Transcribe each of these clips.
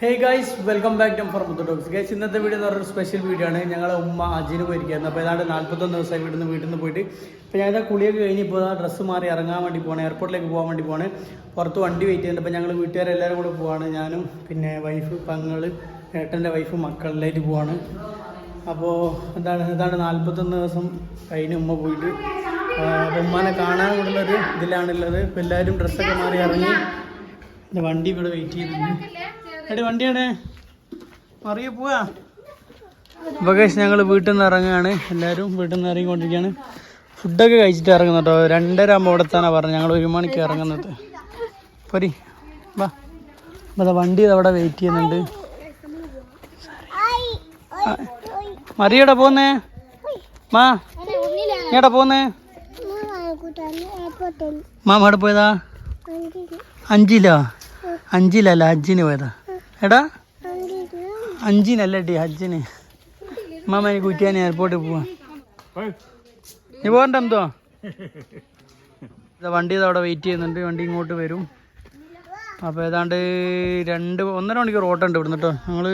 Hey guys welcome back to for മുത്തോട്ടോക്സ് guys ഇന്നത്തെ video എന്ന് പറഞ്ഞൊരു സ്പെഷ്യൽ വീഡിയോ ആണ്. ഞങ്ങളെ ഉമ്മ അജിന് പോയിരിക്കുന്നത് അപ്പോൾ ഏതാണ്ട് നാൽപ്പത്തൊന്ന് ദിവസമായി വീട്ടിൽ നിന്ന് വീട്ടിൽ നിന്ന് പോയിട്ട്. ഇപ്പോൾ ഞാൻ കുളിയൊക്കെ കഴിഞ്ഞ് ഇപ്പോൾ ഡ്രസ്സ് മാറി ഇറങ്ങാൻ വേണ്ടി പോകണം എയർപോർട്ടിലേക്ക് പോകാൻ വേണ്ടി പോകണം പുറത്ത് വണ്ടി വെയിറ്റ് ചെയ്യുന്നുണ്ട്. അപ്പോൾ ഞങ്ങൾ വീട്ടുകാരെല്ലാവരും കൂടെ പോവാണ്. ഞാനും പിന്നെ വൈഫ് പങ്ങൾ ഏട്ടന്റെ വൈഫ് മക്കളിലായിട്ട് പോവാണ്. അപ്പോൾ എന്താണ് ഏതാണ്ട് നാൽപ്പത്തൊന്ന് ദിവസം കഴിഞ്ഞ് ഉമ്മ പോയിട്ട് ആ, ഉമ്മാനെ കാണാൻ കൂടുള്ളൊരു ഇതിലാണുള്ളത്. ഇപ്പോൾ എല്ലാവരും ഡ്രസ്സൊക്കെ മാറി ഇറങ്ങി. വണ്ടി ഇവിടെ വെയിറ്റ് ചെയ്യുന്നുണ്ട് എടി വണ്ടിയാണേ ഞങ്ങൾ വീട്ടിൽ നിന്ന് ഇറങ്ങുകയാണ് എല്ലാവരും വീട്ടിൽ നിന്ന് ഇറങ്ങിക്കൊണ്ടിരിക്കുകയാണ് ഫുഡൊക്കെ കഴിച്ചിട്ട് ഇറങ്ങുന്നു കേട്ടോ രണ്ടര ആകുമ്പോൾ ഇവിടെ എത്താനാണ് പറഞ്ഞത്. ഞങ്ങൾ ഒരു മണിക്ക് ഇറങ്ങുന്നത്. പോരി. വാ. വണ്ടി അവിടെ വെയിറ്റ് ചെയ്യുന്നുണ്ട്. മറിയടാ പോന്നേ മാ. എടാ പോന്നേ മാമ എവിടെ പോയതാ? അഞ്ചിലോ? അഞ്ചിലല്ല അഞ്ചിന് പോയതാ. എടാ അഞ്ചിനല്ല ഡി ഹജ്ജിന്. മാമ എനിക്ക് കുറ്റിയാൻ എയർപോർട്ടിൽ പോവാ. നീ പോകണ്ട എന്തോ? വണ്ടി അവിടെ വെയിറ്റ് ചെയ്യുന്നുണ്ട്. വണ്ടി ഇങ്ങോട്ട് വരും. അപ്പോൾ ഏതാണ്ട് രണ്ട് ഒന്നര മണിക്കൂർ ഓട്ടമുണ്ട് ഇവിടുന്ന് കേട്ടോ ഞങ്ങൾ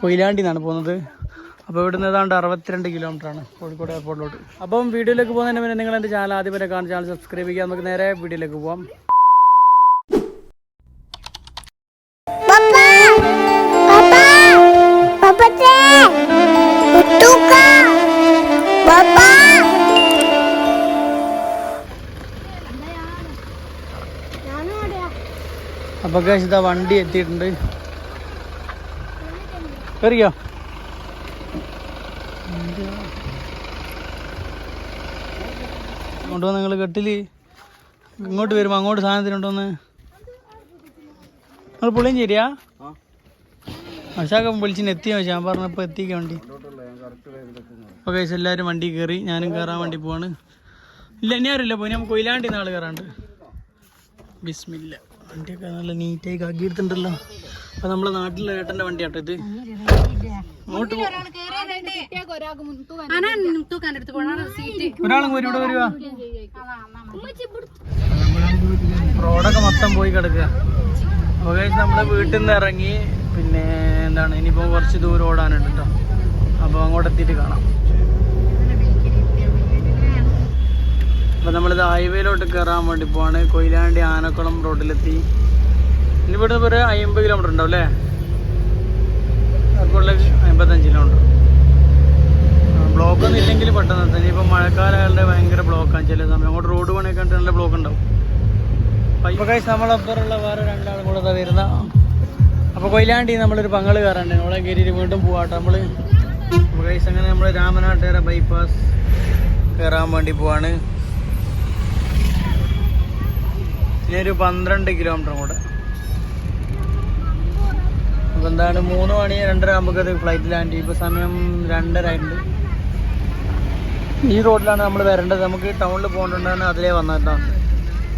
കൊയിലാണ്ടി നിന്നാണ് പോകുന്നത്. അപ്പോൾ ഇവിടുന്ന് ഏതാണ്ട് അറുപത്തിരണ്ട് കിലോമീറ്റർ ആണ് കോഴിക്കോട് എയർപോർട്ടിലോട്ട് അപ്പം വീഡിയോയിലേക്ക് പോകുന്നതിന് മുന്നേ നിങ്ങൾ എന്റെ ചാനൽ ആദ്യം വരെ കാണുന്ന ചാനൽ സബ്സ്ക്രൈബ് ചെയ്യാം. നമുക്ക് നേരെ വീഡിയോയിലേക്ക് പോവാം. അപ്പോൾ ഇതാ വണ്ടി എത്തിയിട്ടുണ്ട്. കയറിയോ വന്ന് നിങ്ങൾ കെട്ടിൽ. ഇങ്ങോട്ട് വരുമ്പോൾ അങ്ങോട്ട് സാധനത്തിനുണ്ടോന്ന് നിങ്ങൾ പുള്ളിയും ശരിയാ? മഷാക്കം വിളിച്ചിന് എത്തിയാ? ഞാൻ പറഞ്ഞപ്പോൾ എത്തിക്കാൻ വേണ്ടി. ഓക്കെ എല്ലാരും വണ്ടി കയറി ഞാനും കയറാൻ വണ്ടി പോവാണ്. ഇല്ല ഇനി ആരുമില്ല. പോയി നമുക്ക് കൊയിലാണ്ടി നാൾ കയറാണ്ട് ബിസ്മില്ല. വണ്ടിയൊക്കെ നല്ല നീറ്റായി ആക്കിയെടുത്തിട്ടുണ്ടല്ലോ അപ്പൊ നമ്മളെ നാട്ടിലെ ഏട്ടന്റെ വണ്ടിയാട്ടോ ഇത്. ഒരാളും ഇവിടെ റോഡൊക്കെ മൊത്തം പോയി കിടക്കുക. അപ്പോൾ നമ്മുടെ വീട്ടിൽ നിന്ന് ഇറങ്ങി പിന്നെ എന്താണ് ഇനിയിപ്പോ കുറച്ച് ദൂരം ഓടാനുണ്ട് കേട്ടോ അപ്പോൾ അങ്ങോട്ട് എത്തിയിട്ട് കാണാം. അപ്പോൾ നമ്മളിത് ഹൈവേയിലോട്ട് കയറാൻ വേണ്ടി പോവാണ്. കൊയിലാണ്ടി ആനക്കുളം റോഡിലെത്തി. ഇനി ഇവിടുന്ന് ഒരു അമ്പത് കിലോമീറ്റർ ഉണ്ടാവും അല്ലേ? എയർപോർട്ടിലേക്ക് അമ്പത്തഞ്ച് കിലോമീറ്റർ ബ്ലോക്ക് ഒന്നും ഇല്ലെങ്കിൽ പെട്ടെന്ന് തന്നെ ഇപ്പം മഴക്കാലങ്ങളുടെ ഭയങ്കര ബ്ലോക്കാണ് ചില സമയം അങ്ങോട്ട് റോഡ് പണിയൊക്കെ നല്ല ബ്ലോക്ക് ഉണ്ടാവും. അപ്പോൾ കഴിച്ച് നമ്മളപ്പുറമുള്ള വേറെ രണ്ടാളും കൂടെ വരുന്ന അപ്പോൾ കൊയിലാണ്ടി നമ്മളൊരു പങ്കൾ കയറാണ്ട് നമ്മളെ കയറിയിട്ട് വീണ്ടും പോവാട്ടോ നമ്മൾ അപ്പോൾ കഴിച്ച് അങ്ങനെ നമ്മൾ രാമനാട്ടുകര ബൈപ്പാസ് കയറാൻ വേണ്ടി പോവാണ്. ഇനി ഒരു പന്ത്രണ്ട് കിലോമീറ്റർ കൂടെ അപ്പോൾ എന്താണ് മൂന്ന് മണി രണ്ടര ആകുമ്പോൾ അത് ഫ്ലൈറ്റ് ലാൻഡ് ചെയ്യും ഇപ്പോൾ സമയം രണ്ടര ആയിട്ടുണ്ട്. ഈ റോഡിലാണ് നമ്മൾ വരേണ്ടത്. നമുക്ക് ടൗണിൽ പോകേണ്ടതാണ് അതിലേ വന്നേട്ടോ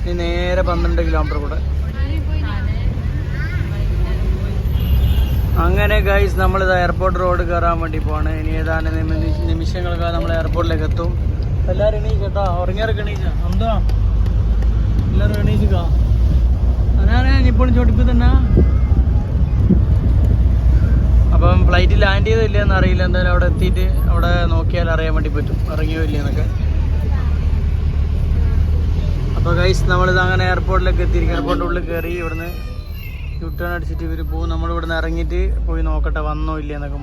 ഇനി നേരെ പന്ത്രണ്ട് കിലോമീറ്റർ കൂടെ. അങ്ങനെ ഗൈസ് നമ്മൾ ഇത് എയർപോർട്ട് റോഡ് കയറാൻ വേണ്ടി പോവാണ്. ഇനി ഏതാണ്ട് നിമിഷങ്ങൾക്കാണ് നിമിഷങ്ങൾക്ക് നമ്മൾ എയർപോർട്ടിലേക്ക് എത്തും. എല്ലാവരും എണീക്കട്ടോ കേട്ടോ. എണീച്ച എന്താ എല്ലാവരും എണീക്കുക ഞാനേ ഇപ്പോഴും ചോട്ടിപ്പ് തന്നെ അപ്പം ഫ്ലൈറ്റ് ലാൻഡ് ചെയ്തില്ല ഇല്ലയെന്ന് അറിയില്ല. എന്തായാലും അവിടെ എത്തിയിട്ട് അവിടെ നോക്കിയാൽ അറിയാൻ വേണ്ടി പറ്റും. ഇറങ്ങിയോ ഇല്ലയെന്നൊക്കെ അപ്പോൾ ഗൈസ് നമ്മളിത് അങ്ങനെ എയർപോർട്ടിലേക്ക് എത്തിയിരിക്കും എയർപോർട്ടിന്റെ ഉള്ളിൽ കയറി ഇവിടുന്ന് യൂട്ടേൺ അടിച്ചിട്ട് ഇവർ പോകും. നമ്മൾ ഇവിടുന്ന് ഇറങ്ങിയിട്ട് പോയി നോക്കട്ടെ വന്നോ ഇല്ല എന്നൊക്കെ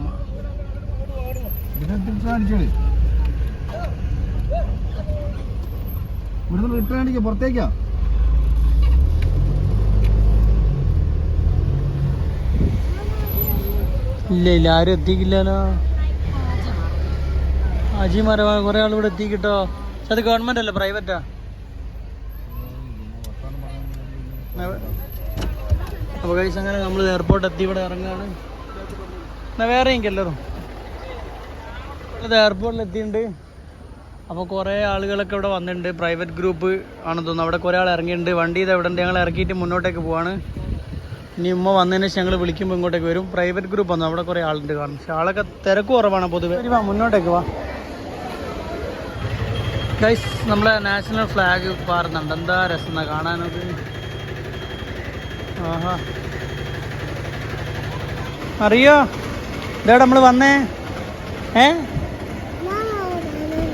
ഇവിടുന്ന് റിട്ടേൺ അടിക്കുക പുറത്തേക്കാ. ഇല്ല ഇല്ല ആരും എത്തിക്കില്ലല്ലോ. അജിമാരെ കുറെ ആൾ ഇവിടെ എത്തിക്കിട്ടോ. അത് ഗവൺമെന്റ് അല്ല പ്രൈവറ്റാ അപ്പോൾ കഴിച്ച് അങ്ങനെ നമ്മൾ എയർപോർട്ട് എത്തി ഇവിടെ ഇറങ്ങാണ്. എന്നാ വേറെ എല്ലാവരും. അത് എയർപോർട്ടിൽ എത്തിയിട്ടുണ്ട്. അപ്പോൾ കുറേ ആളുകളൊക്കെ ഇവിടെ വന്നിട്ടുണ്ട്. പ്രൈവറ്റ് ഗ്രൂപ്പ് ആണെന്ന് തോന്നുന്നു. അവിടെ കുറേ ആൾ ഇറങ്ങിയിട്ടുണ്ട്. വണ്ടി ഇത് എവിടെ ഞങ്ങൾ ഇറക്കിയിട്ട് മുന്നോട്ടേക്ക് പോവാണ്. ഇനി ഉമ്മ വന്നതിന് ശേഷം ഞങ്ങൾ വിളിക്കുമ്പോൾ ഇങ്ങോട്ടേക്ക് വരും. പ്രൈവറ്റ് ഗ്രൂപ്പ് വന്നു അവിടെ കുറേ ആളുണ്ട് കാണും. പക്ഷെ ആളൊക്കെ തിരക്ക് കുറവാണ് പൊതുവെ. വാ മുന്നോട്ടേക്ക് വാ. ഗൈസ് നമ്മളെ നാഷണൽ ഫ്ലാഗ് പാറുന്നുണ്ട്. എന്താ രസം എന്നാ കാണാനത്? ആഹാ. അറിയോ? ഇതേടെ നമ്മൾ വന്നേ. ഏ?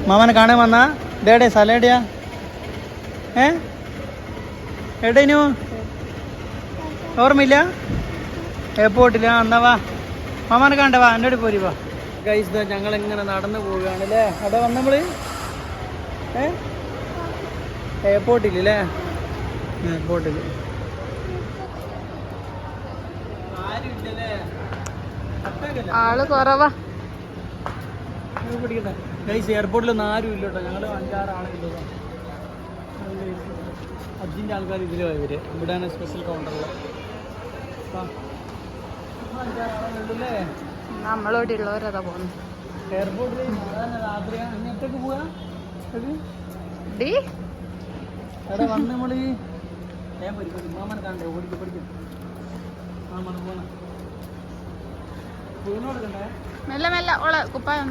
മാമനെ കാണാൻ വന്നാ? ഇതേടെ സ്ഥലം എവിടെയാ ഏ? എവിടെനു ഓർമ്മയില്ല? എയർപോർട്ടില്ല എന്നാ വാ. മാമാനെ കണ്ടവാ വാ. എന്നോട് പോരി വാ. ഗൈസ് ഞങ്ങൾ ഇങ്ങനെ നടന്നു പോവുകയാണ് അല്ലേ? അവിടെ വന്ന നമ്മൾ? ഏ? എയർപോർട്ടിൽ ആൾ കുറവാ. ഗൈസ് എയർപോർട്ടിലൊന്നും ആരും ഇല്ല കേട്ടോ. ഞങ്ങൾ അഞ്ചാറ് അജിന്റെ ആൾക്കാർ ഇതിൽ ഇവർ. ഇവിടെയാണ് സ്പെഷ്യൽ കൗണ്ടറിൽ അഞ്ചാറാളുള്ളൂ നമ്മളോട് ഉള്ളവരതാ പോകുന്നു എയർപോർട്ടിൽ രാത്രി അങ്ങനത്തേക്ക് പോവാ? വന്ന് നമ്മൾ ഞാൻ പഠിക്കും കണ്ടേ ഓടിക്കും പഠിക്കും മാമനെ പോണ. വീണോട് കണ്ടേ മെല്ലെ മെല്ലെ. ഓളെ കുപ്പായം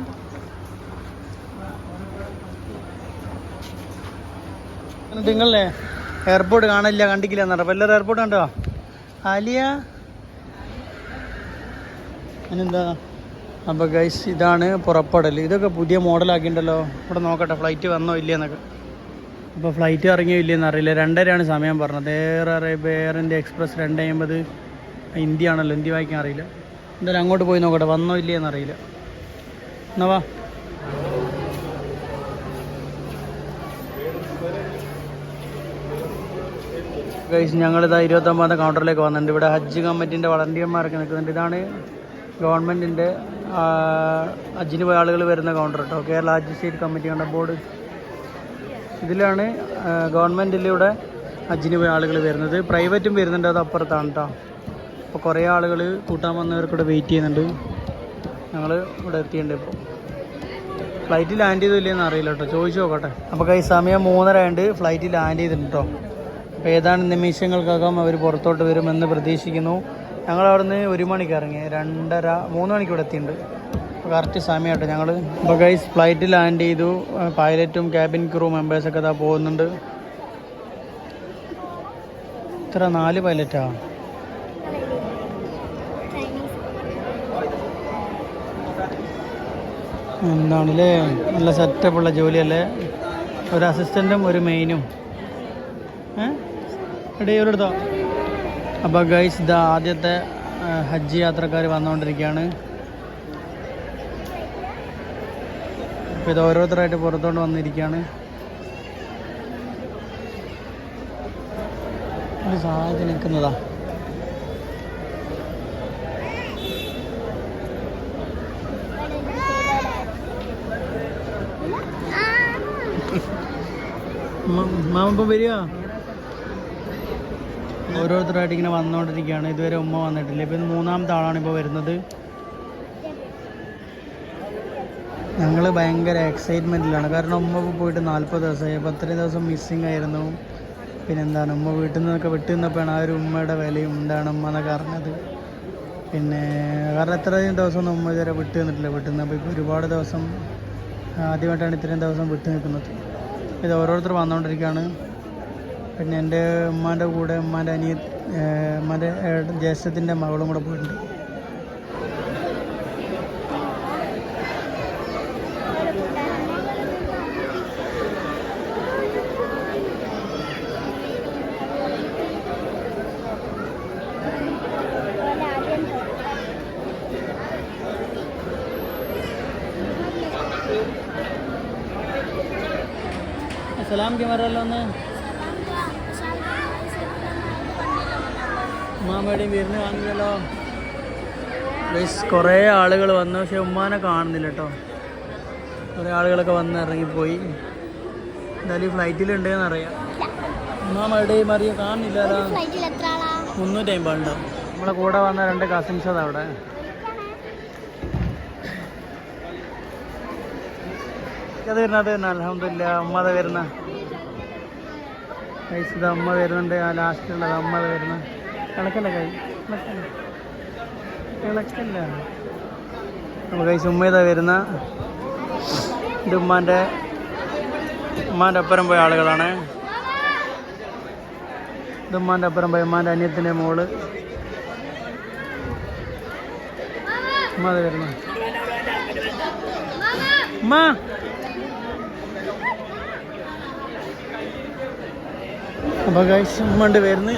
നിങ്ങളല്ലേ എയർപോർട്ട് കാണില്ല കണ്ടിക്കില്ല എന്നാ വല്ലൊരു എയർപോർട്ട് കണ്ടോ? ആലിയ അതിനെന്താ? അപ്പോൾ ഗൈസ് ഇതാണ് പുറപ്പെടൽ. ഇതൊക്കെ പുതിയ മോഡലാക്കിയിട്ടുണ്ടല്ലോ ഇവിടെ നോക്കട്ടെ ഫ്ലൈറ്റ് വന്നോ ഇല്ലയെന്നൊക്കെ അപ്പോൾ ഫ്ലൈറ്റ് ഇറങ്ങിയോ ഇല്ലയെന്ന് അറിയില്ല. രണ്ടരയാണ് സമയം പറഞ്ഞത്. എയർ അറേബ്യ എക്സ്പ്രസ് രണ്ട് അമ്പത് ഹിന്ദി ആണല്ലോ ഹിന്ദി വായിക്കാൻ അറിയില്ല. എന്തായാലും അങ്ങോട്ട് പോയി നോക്കട്ടെ. വന്നോ ഇല്ലയെന്ന് അറിയില്ല. എന്നാ വാ. ഗൈസ് ഞങ്ങളിതാ ഇരുപത്തൊമ്പതാം കൗണ്ടറിലേക്ക് വന്നിട്ടുണ്ട്. ഇവിടെ ഹജ്ജ് കമ്മിറ്റിന്റെ വളണ്ടിയന്മാരൊക്കെ നിൽക്കുന്നുണ്ട്. ഇതാണ് ഗവൺമെന്റിന്റെ ഹജ്ജിന് പോയ ആളുകൾ വരുന്ന കൗണ്ടർ കേട്ടോ കേരള ഹജ്ജ് സ്റ്റേറ്റ് കമ്മിറ്റിയുടെ ബോർഡ്. ഇതിലാണ് ഗവൺമെന്റിലൂടെ ഹജ്ജിന് പോയ ആളുകൾ വരുന്നത്. പ്രൈവറ്റും വരുന്നുണ്ട് അത് അപ്പുറത്താണ് കേട്ടോ അപ്പോൾ കുറേ ആളുകൾ കൂട്ടാൻ വന്നവർക്കിവിടെ വെയിറ്റ് ചെയ്യുന്നുണ്ട്. ഞങ്ങൾ ഇവിടെ എത്തിയിട്ടുണ്ട് ഇപ്പോൾ ഫ്ലൈറ്റ് ലാൻഡ് ചെയ്തില്ലെന്ന് അറിയില്ല കേട്ടോ ചോദിച്ചു നോക്കട്ടെ. അപ്പോൾ കൈ സമയം മൂന്നര ഉണ്ട് ഫ്ലൈറ്റ് ലാൻഡ് ചെയ്തിട്ടുണ്ട് കേട്ടോ അപ്പോൾ ഏതാനും നിമിഷങ്ങൾക്കകം അവർ പുറത്തോട്ട് വരുമെന്ന് പ്രതീക്ഷിക്കുന്നു. ഞങ്ങൾ അവിടുന്ന് ഒരു മണിക്ക് ഇറങ്ങി. രണ്ടര മൂന്ന് മണിക്ക് ഇവിടെ എത്തിയിട്ടുണ്ട്. കറക്റ്റ് സമയമായിട്ട് ഞങ്ങൾ ഇപ്പോൾ ഗൈസ് ഫ്ലൈറ്റ് ലാൻഡ് ചെയ്തു. പൈലറ്റും ക്യാബിൻ ക്രൂ മെമ്പേഴ്സൊക്കെ ഇതാ പോകുന്നുണ്ട്. ഇത്ര നാല് പൈലറ്റാ എന്താണല്ലേ? നല്ല സെറ്റപ്പുള്ള ജോലിയല്ലേ? ഒരു അസിസ്റ്റന്റും ഒരു മെയിനും ഏ? എടേ ഒരിടത്തോ അപ്പോൾ ഗൈസ് ഇത് ആദ്യത്തെ ഹജ്ജ് യാത്രക്കാർ വന്നുകൊണ്ടിരിക്കുകയാണ് അപ്പോൾ ഇത് ഓരോരുത്തരായിട്ട് പുറത്തോട്ട് വന്നിരിക്കുകയാണ് ഒരു സാഹചര്യം നിൽക്കുന്നതാ മാമ വരിക ഓരോരുത്തരായിട്ട് ഇങ്ങനെ വന്നുകൊണ്ടിരിക്കുകയാണ്. ഇതുവരെ ഉമ്മ വന്നിട്ടില്ല. ഇപ്പം ഇത് മൂന്നാമത്തെ ആളാണ് ഇപ്പോൾ വരുന്നത്. ഞങ്ങൾ ഭയങ്കര എക്സൈറ്റ്മെന്റിലാണ് കാരണം ഉമ്മ പോയിട്ട് നാൽപ്പത് ദിവസമായി. അപ്പോൾ അത്രയും ദിവസം മിസ്സിങ് ആയിരുന്നു. പിന്നെ എന്താണ് ഉമ്മ വീട്ടിൽ നിന്നൊക്കെ വിട്ടു നിന്നപ്പോഴാണ് ആ ഒരു ഉമ്മയുടെ വിലയും എന്താണ് ഉമ്മ എന്നൊക്കെ അറിഞ്ഞത്. പിന്നെ കാരണം എത്രയും ദിവസമൊന്നും ഉമ്മ ഇതുവരെ വിട്ടു നിന്നിട്ടില്ല. വിട്ടു നിന്ന് അപ്പോൾ ഇപ്പോൾ ഒരുപാട് ദിവസം ആദ്യമായിട്ടാണ് ഇത്രയും ദിവസം വിട്ടു നിൽക്കുന്നത്. ഇത് ഓരോരുത്തർ വന്നുകൊണ്ടിരിക്കുകയാണ്. പിന്നെ എന്റെ ഉമ്മാന്റെ കൂടെ ഉമ്മാന്റെ അനിയ ഉമ്മാന്റെ ജ്യേഷ്ഠത്തിന്റെ മകളും കൂടെ പോയിട്ടുണ്ട്. സലാം ക്യാമറല്ലോ ഒന്ന്. ഉമ്മാമ്മയുടെയും വീരന് കാണുന്നില്ലല്ലോ ഗൈസ് കുറേ ആളുകൾ വന്നു പക്ഷെ ഉമ്മാനെ കാണുന്നില്ല കേട്ടോ. കുറേ ആളുകളൊക്കെ വന്ന് ഇറങ്ങിപ്പോയി. എന്തായാലും ഈ ഫ്ലൈറ്റിലുണ്ടെന്ന് അറിയാം. ഉമ്മാമ്മയുടെയും അറിയാം കാണുന്നില്ലല്ലോ. മുന്നൂറ്റി അമ്പതുണ്ടോ നമ്മളെ കൂടെ വന്ന രണ്ട് കസിൻസ് അതാ അവിടെ. അത് വരുന്നത് വരുന്ന അലഹമില്ല അമ്മ അത് വരുന്ന. അമ്മ വരുന്നുണ്ട് ആ ലാസ്റ്റിലുള്ളത് അമ്മ അത് വരുന്ന. കിളക്കല്ല കൈ? കിളക്കല്ല അപ്പോൾ കൈസ് ഉമ്മ വരുന്ന ഇത് ഉമ്മാന്റെ ഉമ്മാന്റെ അപ്പുറം പോയ ആളുകളാണ്. ഇത് ഉമ്മാന്റെ അപ്പുറം പോയ ഉമ്മാന്റെ അന്യത്തിന്റെ മോൾ. ഉമ്മ അത് വരുന്നു. ഉമ്മ. അപ്പൊ ഗൈസ് ഉമ്മ വരുന്ന വരുന്നു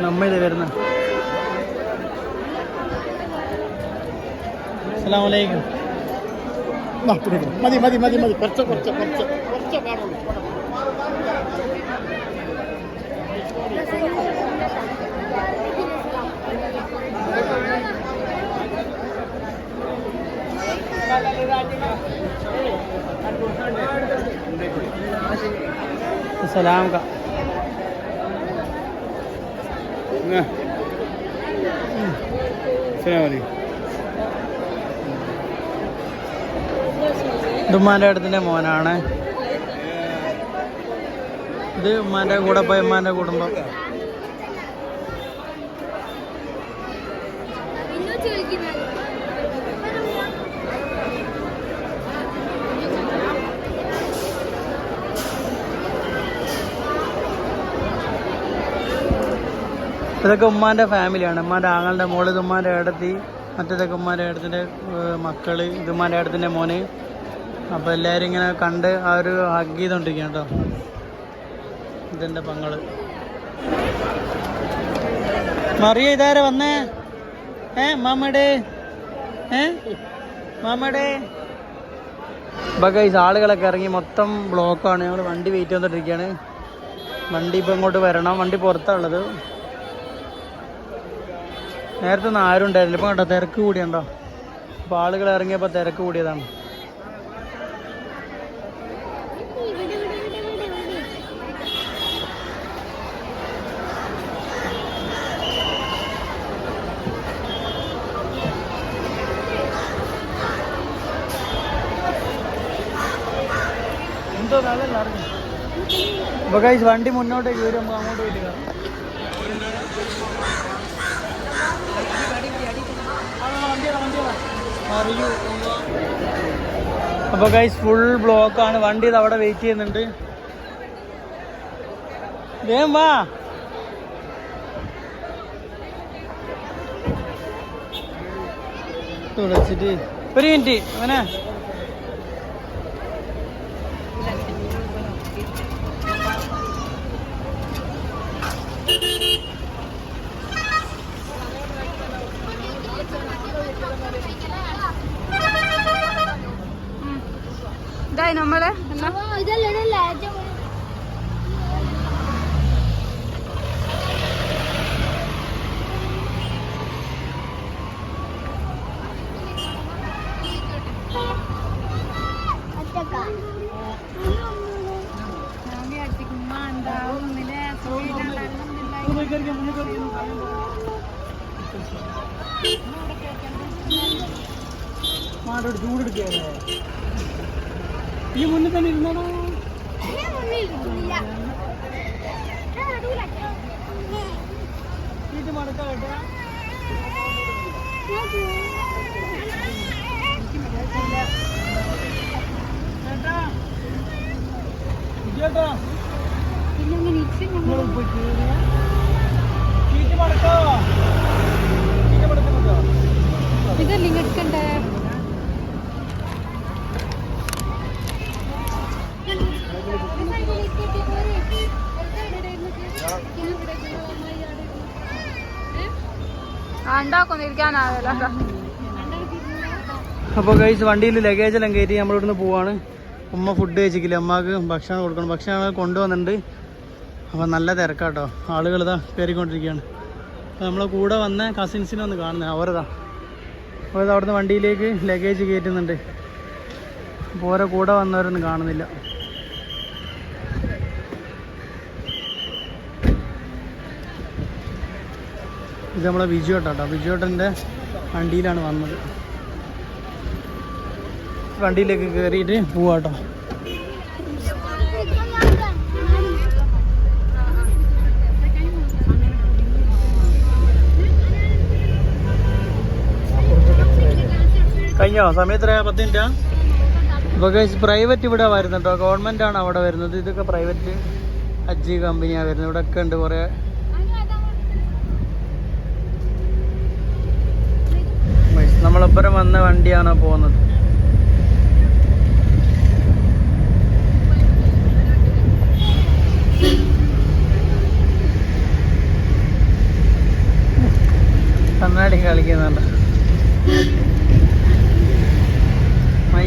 നമ്മളിത് വരുന്ന. അസ്സാം വലൈക്കും മതി മതി മതി മതി കുറച്ച് കുറച്ച് കുറച്ച് കുറച്ച് പാടുള്ളൂ सलाम का ഇത് ഉമ്മാന്റെ അടുത്തിന്റെ മോനാണ്. ഇത് ഉമ്മാന്റെ കൂടെ പോയ ഉമ്മാന്റെ കുടുംബം. ഇതൊക്കെ ഉമ്മാന്റെ ഫാമിലിയാണ്. ഉമ്മാന്റെ ആങ്ങളുടെ മോൾ ഉമ്മാന്റെ ഏടത്തി മറ്റേതൊക്കെ ഉമ്മാന്റെ ഏടത്തിന്റെ മക്കൾ ഇത് ഉമ്മാന്റെ ഏടത്തിന്റെ മോന്. അപ്പോൾ എല്ലാരും ഇങ്ങനെ കണ്ട് ആ ഒരു ഹഗ് ചെയ്തോണ്ടിരിക്കുക കേട്ടോ ഇതെന്റെ പങ്ങൾ മറിയ ഇതാരെ വന്നേ? ഏ മാമയുടെ ഏ മാമയുടെ ഈ ആളുകളൊക്കെ ഇറങ്ങി മൊത്തം ബ്ലോക്കാണ് ഞങ്ങൾ വണ്ടി വെയിറ്റ് ചെയ്തുകൊണ്ടിരിക്കുകയാണ് വണ്ടി ഇപ്പൊ ഇങ്ങോട്ട് വരണം. വണ്ടി പുറത്താണുള്ളത് നേരത്തെ ഒന്നും ആരും ഉണ്ടായിരുന്നില്ല. ഇപ്പൊ കണ്ടോ തിരക്ക് കൂടിയുണ്ടോ അപ്പോൾ ആളുകൾ ഇറങ്ങിയപ്പോൾ തിരക്ക് കൂടിയതാണ് എന്തോ നല്ല അപ്പോൾ ഗൈസ് വണ്ടി മുന്നോട്ടേക്ക് വരും നമുക്ക് അങ്ങോട്ട് പോയിട്ട് കയറാം അപ്പോൾ ഗൈസ് ഫുൾ ആണ്. വണ്ടി ഇത് അവിടെ വെയിറ്റ് ചെയ്യുന്നുണ്ട്. വേം വാ. തുളച്ചിട്ട് ഒരു മിനിറ്റ് അവനെ ഇതായി നമ്മൾ എന്നാ മാടോട് ചൂടെടുക്കുകയാണ്? ഈ മുന്നിൽ തന്നെ ഇരുന്നോടോ. സീറ്റ് മടക്കാട്ടെ കേട്ടോ ചേട്ടാ ചേട്ടാ പിന്നെ മടക്കോ സീറ്റ് മടക്കുന്നുണ്ടോ എടുക്കണ്ടേ? ഉണ്ടാക്കൊന്നിരിക്കാനാവില്ല. അപ്പോൾ കഴിച്ച് വണ്ടിയിൽ ലഗേജ് എല്ലാം കയറ്റി നമ്മളിവിടുന്ന് പോവാണ്. ഉമ്മ ഫുഡ് കഴിച്ചിട്ടില്ല അമ്മയ്ക്ക് ഭക്ഷണം കൊടുക്കണം. ഭക്ഷണം കൊണ്ടുവന്നിട്ടുണ്ട്. അപ്പോൾ നല്ല തിരക്കാട്ടോ. ആളുകൾ ഇതാ കയറിക്കൊണ്ടിരിക്കുകയാണ് അപ്പോൾ നമ്മളെ കൂടെ വന്ന കസിൻസിനെ ഒന്ന് കാണുന്നത് അവരതാ. അപ്പോൾ അവിടുന്ന് വണ്ടിയിലേക്ക് ലഗേജ് കയറ്റുന്നുണ്ട്. അപ്പോൾ ഓരോ കൂടെ വന്നവരൊന്നും കാണുന്നില്ല. ഇത് നമ്മളെ ബിജുവേട്ടാട്ടോ ബിജുവേട്ടന്റെ വണ്ടിയിലാണ് വന്നത്. വണ്ടിയിലേക്ക് കയറിയിട്ട് പോവാട്ടോ. കഴിഞ്ഞോ? സമയത്ര പത്ത് മിനിറ്റാ? ഇപ്പോൾ പ്രൈവറ്റ് ഇവിടെ വരുന്നുണ്ടോ ഗവൺമെന്റ് ആണ് അവിടെ വരുന്നത്. ഇതൊക്കെ പ്രൈവറ്റ് അജി കമ്പനിയാണ് വരുന്നത്. ഇവിടെ ഒക്കെ ഉണ്ട് കുറേ. നമ്മളൊപ്പരം വന്ന വണ്ടിയാണ് പോകുന്നത്? കണ്ണാടി കളിക്കുന്നുണ്ട്.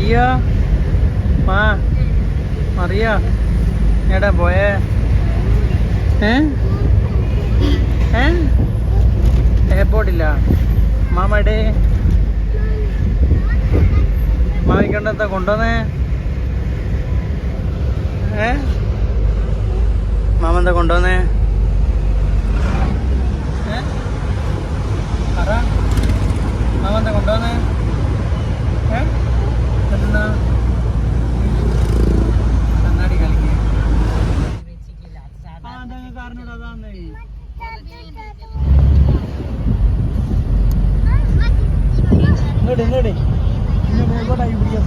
മയ്യ മാ മറിയ? എടാ പോയേ. ഏ? ഏ? എയർപോർട്ടില്ല മാമടെ. മാമിക്കണ്ടെന്താ കൊണ്ടുവന്നേ? ഏ? മാമ എന്താ കൊണ്ടുവന്നേ മാമ എന്താ കൊണ്ടുവന്നേ? എന്തെന്നാ കണ്ണാടി കളിക്കുക കാറിനോട് അതാന്നേ. ഇങ്ങോട്ട് ഇങ്ങോട്ട് ഇന്നെ പിടിക്കാൻ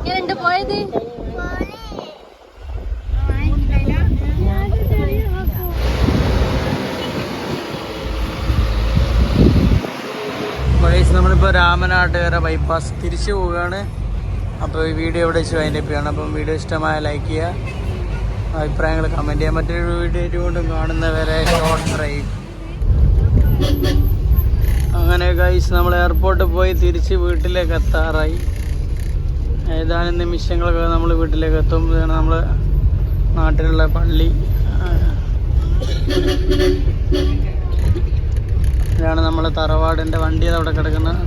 എങ്ങനെയുണ്ട് പോയത്? വൈസ് നമ്മളിപ്പോൾ രാമനാട്ടുകര ബൈപ്പാസ് തിരിച്ചു പോവുകയാണ്. അപ്പോൾ ഈ വീഡിയോ ഇവിടെ വെച്ച്? അതിന്റെ ചെയ്യണം അപ്പം വീഡിയോ ഇഷ്ടമായ ലൈക്ക് ചെയ്യുക. അഭിപ്രായങ്ങൾ കമന്റ് ചെയ്യാൻ മറ്റൊരു വീഡിയോ കൊണ്ടും കാണുന്നവരെ ഷോർട്ട് ഡ്രൈവ് അങ്ങനെ ഗൈസ് നമ്മൾ എയർപോർട്ടിൽ പോയി തിരിച്ച് വീട്ടിലേക്ക് എത്താറായി. ഏതാനും നിമിഷങ്ങളൊക്കെ നമ്മൾ വീട്ടിലേക്ക് എത്തും. നമ്മൾ നാട്ടിലുള്ള പള്ളി. ഇതാണ് നമ്മളെ തറവാടിന്റെ വണ്ടി അവിടെ കിടക്കുന്നത്.